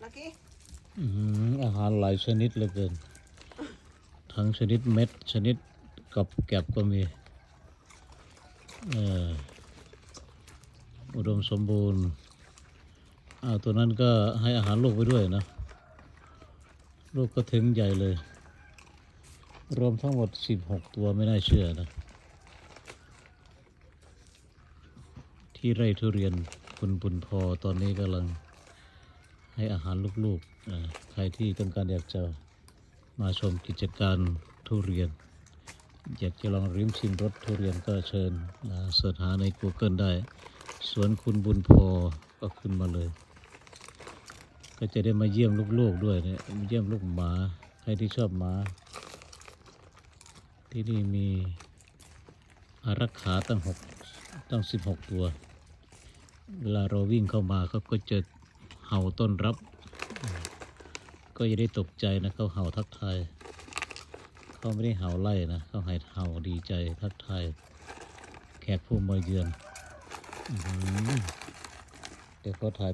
มื่อกี้อื้อหืออาหารหลายชนิดเหลือเกิน ทั้งชนิดเม็ด ชนิดกับแกบก็มีเอ่ออุดมสมบูรณ์อ้าวตัวนั้นก็ให้อาหารลูกไปด้วยนะ ลูกก็ถึงใหญ่เลย รวมทั้งหมด 16 ตัวไม่น่าเชื่อนะ ที่ไร่ทุเรียนคุณบุญพอตอนนี้กำลัง ให้อาหารลูกๆ ใครที่ต้องการอยากจะมาชมกิจการทุเรียน อยากจะลองริมชิมรสทุเรียนก็เชิญนะเสิร์ชหาใน Google ได้ สวนคุณบุญพอก็ขึ้นมาเลย ก็จะได้มาเยี่ยมลูกๆด้วยเนี่ยเยี่ยมลูกหมา ใครที่ชอบหมา ที่นี่มีอารักขาตั้งหกตั้งสิบหกตัว เวลาเราวิ่งเข้ามาเขาก็จะ เห่าต้อนรับ ก็อย่าได้ตกใจนะเขาเห่าทักทายเขาไม่ได้เห่าไล่นะเขาให้เห่าดีใจทักทายแขกผู้มาเยือนเดี๋ยวเขาถ่าย